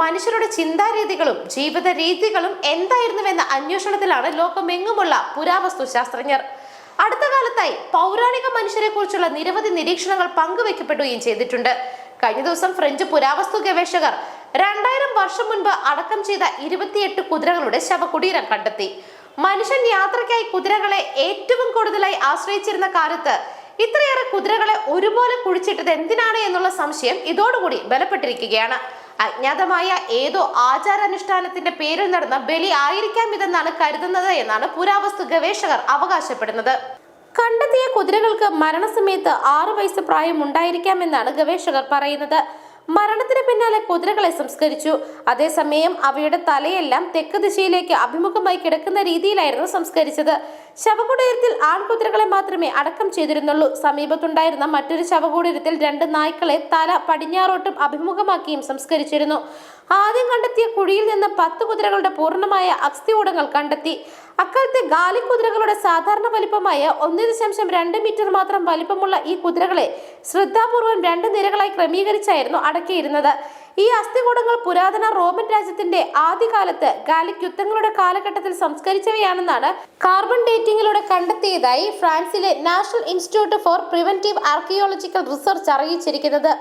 മനുഷ്യരുടെ ചിന്താരീതികളും ജീവിത രീതികളും എന്തായിരുന്നുവെന്ന അന്വേഷണത്തിലാണ് ലോകമെങ്ങുമുള്ള പുരാവസ്തു ശാസ്ത്രജ്ഞർ. അടുത്ത കാലത്തായി പൗരാണിക മനുഷ്യരെ കുറിച്ചുള്ള നിരവധി നിരീക്ഷണങ്ങൾ പങ്കുവെക്കപ്പെടുകയും ചെയ്തിട്ടുണ്ട്. കഴിഞ്ഞ ദിവസം ഫ്രഞ്ച് പുരാവസ്തു ഗവേഷകർ രണ്ടായിരം വർഷം മുൻപ് അടക്കം ചെയ്ത ഇരുപത്തിയെട്ട് കുതിരകളുടെ ശവകുടീരം കണ്ടെത്തി. മനുഷ്യൻ യാത്രയ്ക്കായി കുതിരകളെ ഏറ്റവും കൂടുതലായി ആശ്രയിച്ചിരുന്ന കാലത്ത് ഇത്രയേറെ കുതിരകളെ ഒരുപോലെ കുഴിച്ചിട്ടത് എന്തിനാണ് എന്നുള്ള സംശയം ഇതോടുകൂടി ബലപ്പെട്ടിരിക്കുകയാണ്. അജ്ഞാതമായ ഏതോ ആചാരാനുഷ്ഠാനത്തിന്റെ പേരിൽ നടന്ന ബലി ആയിരിക്കാം ഇതെന്നാണ് കരുതുന്നത് എന്നാണ് പുരാവസ്തു ഗവേഷകർ അവകാശപ്പെടുന്നത്. കണ്ടെത്തിയ കുതിരകൾക്ക് മരണസമയത്ത് ആറു വയസ്സ് പ്രായം ഉണ്ടായിരിക്കാം എന്നാണ് ഗവേഷകർ പറയുന്നത്. മരണത്തിന് പിന്നാലെ കുതിരകളെ സംസ്കരിച്ചു. അതേസമയം അവയുടെ തലയെല്ലാം തെക്ക് ദിശയിലേക്ക് അഭിമുഖമായി കിടക്കുന്ന രീതിയിലായിരുന്നു സംസ്കരിച്ചത്. ശവകുടീരത്തിൽ ആൺകുതിരകളെ മാത്രമേ അടക്കം ചെയ്തിരുന്നുള്ളൂ. സമീപത്തുണ്ടായിരുന്ന മറ്റൊരു ശവകുടീരത്തിൽ രണ്ട് നായ്ക്കളെ തല പടിഞ്ഞാറോട്ടും അഭിമുഖമാക്കിയും സംസ്കരിച്ചിരുന്നു. ആദ്യം കണ്ടെത്തിയ കുഴിയിൽ നിന്ന് പത്ത് കുതിരകളുടെ പൂർണമായ അസ്ഥികൂടങ്ങൾ കണ്ടെത്തി. അക്കാലത്തെ ഗാലി കുതിരകളുടെ സാധാരണ വലിപ്പമായ ഒന്ന് ദശാംശം രണ്ട് മീറ്റർ മാത്രം വലിപ്പമുള്ള ഈ കുതിരകളെ ശ്രദ്ധാപൂർവം രണ്ട് നിരകളായി ക്രമീകരിച്ചായിരുന്നു അടക്കിയിരുന്നത്. ഈ അസ്ഥികൂടങ്ങൾ പുരാതന റോമൻ രാജ്യത്തിന്റെ ആദ്യകാലത്ത് ഗാലിക് യുദ്ധങ്ങളുടെ കാലഘട്ടത്തിൽ സംസ്കരിച്ചവയാണെന്നാണ് കാർബൺ ഡേറ്റിംഗിലൂടെ കണ്ടെത്തിയതായി ഫ്രാൻസിലെ national institute for preventive archaeological research അറിയിച്ചിരിക്കുന്നത്.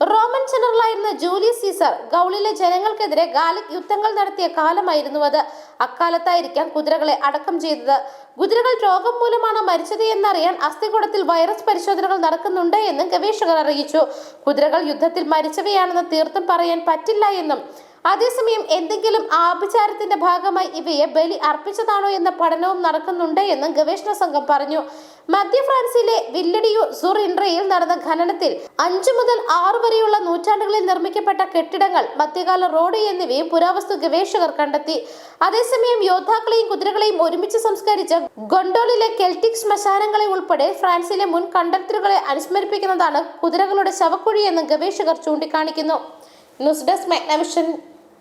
റോമൻ ജനറലായിരുന്ന ജൂലിയസ് സീസർ ഗൗളിലെ ജനങ്ങൾക്കെതിരെ ഗാലിക് യുദ്ധങ്ങൾ നടത്തിയ കാലമായിരുന്നു അത്. അക്കാലത്തായിരിക്കാം കുതിരകളെ അടക്കം ചെയ്തത്. കുതിരകൾ രോഗം മൂലമാണ് മരിച്ചത് എന്നറിയാൻ അസ്ഥികൂടത്തിൽ വൈറസ് പരിശോധനകൾ നടക്കുന്നുണ്ട് എന്നും ഗവേഷകർ അറിയിച്ചു. കുതിരകൾ യുദ്ധത്തിൽ മരിച്ചവയാണെന്ന് തീർത്തും പറയാൻ പറ്റില്ല എന്നും അതേസമയം എന്തെങ്കിലും ആഭിചാരത്തിന്റെ ഭാഗമായി ഇവയെ ബലി അർപ്പിച്ചതാണോ എന്ന പഠനവും നടക്കുന്നുണ്ട് എന്നും ഗവേഷണ സംഘം പറഞ്ഞു. മധ്യ ഫ്രാൻസിലെ വില്ലഡിയു ഇൻട്രയിൽ നടന്ന ഖനനത്തിൽ അഞ്ചു മുതൽ ആറു വരെയുള്ള നൂറ്റാണ്ടുകളിൽ നിർമ്മിക്കപ്പെട്ട കെട്ടിടങ്ങൾ മധ്യകാല റോഡ് എന്നിവയും പുരാവസ്തു ഗവേഷകർ കണ്ടെത്തി. അതേസമയം യോദ്ധാക്കളെയും കുതിരകളെയും ഒരുമിച്ച് സംസ്കരിച്ച ഗൊണ്ടോളിലെ കെൽറ്റിക് ശ്മശാനങ്ങളെ ഉൾപ്പെടെ ഫ്രാൻസിലെ മുൻ കണ്ടെത്തലുകളെ അനുസ്മരിപ്പിക്കുന്നതാണ് കുതിരകളുടെ ശവക്കുഴി എന്ന് ഗവേഷകർ ചൂണ്ടിക്കാണിക്കുന്നു. News desk Magnavision